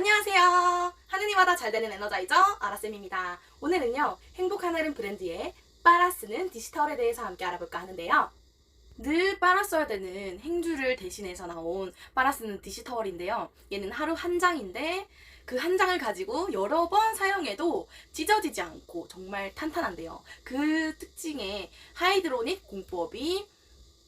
안녕하세요. 하느님마다 잘 되는 에너자이저 아라쌤입니다. 오늘은요, 행복 하늘은 브랜드의 빨아 쓰는 디지털에 대해서 함께 알아볼까 하는데요. 늘 빨아 써야 되는 행주를 대신해서 나온 빨아 쓰는 디지털인데요. 얘는 하루 한 장인데 그 한 장을 가지고 여러 번 사용해도 찢어지지 않고 정말 탄탄한데요. 그 특징에 하이드로닉 공법이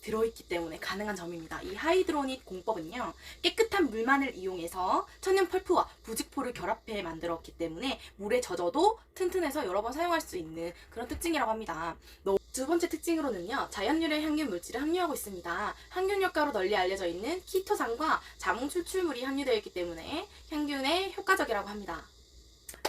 들어있기 때문에 가능한 점입니다. 이 하이드로닉 공법은요, 깨끗한 물만을 이용해서 천연 펄프와 부직포를 결합해 만들었기 때문에 물에 젖어도 튼튼해서 여러 번 사용할 수 있는 그런 특징이라고 합니다. 너- 두 번째 특징으로는요, 자연유래 향균 물질을 함유하고 있습니다. 향균 효과로 널리 알려져 있는 키토산과 자몽 추출물이 함유되어 있기 때문에 향균에 효과적이라고 합니다.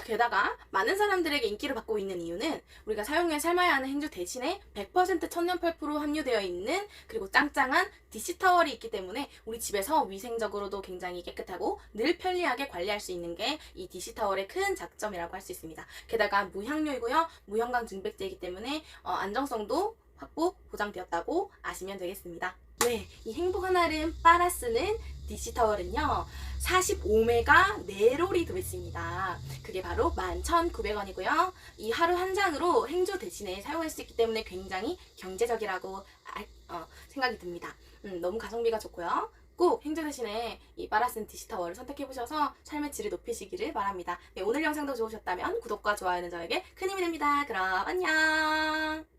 게다가 많은 사람들에게 인기를 받고 있는 이유는 우리가 사용해 삶아야 하는 행주 대신에 100% 천연 펄프로 함유되어 있는 그리고 짱짱한 디시타월이 있기 때문에 우리 집에서 위생적으로도 굉장히 깨끗하고 늘 편리하게 관리할 수 있는 게이 디시타월의 큰 장점이라고 할 수 있습니다. 게다가 무향료이고요. 무형광 증백제이기 때문에 어, 안정성도 확보 보장되었다고 아시면 되겠습니다. 네, 이 행복한 하름 빨아 쓰는 디시타월은요. 45메가 네롤이 들어있습니다. 그게 바로 11,900원이고요. 이 하루 한 장으로 행주 대신에 사용할 수 있기 때문에 굉장히 경제적이라고 알- 어, 생각이 듭니다. 음, 너무 가성비가 좋고요. 꼭 행주 대신에 이 빠라슨 디지타월을 선택해보셔서 삶의 질을 높이시기를 바랍니다. 네, 오늘 영상도 좋으셨다면 구독과 좋아요는 저에게 큰 힘이 됩니다. 그럼 안녕!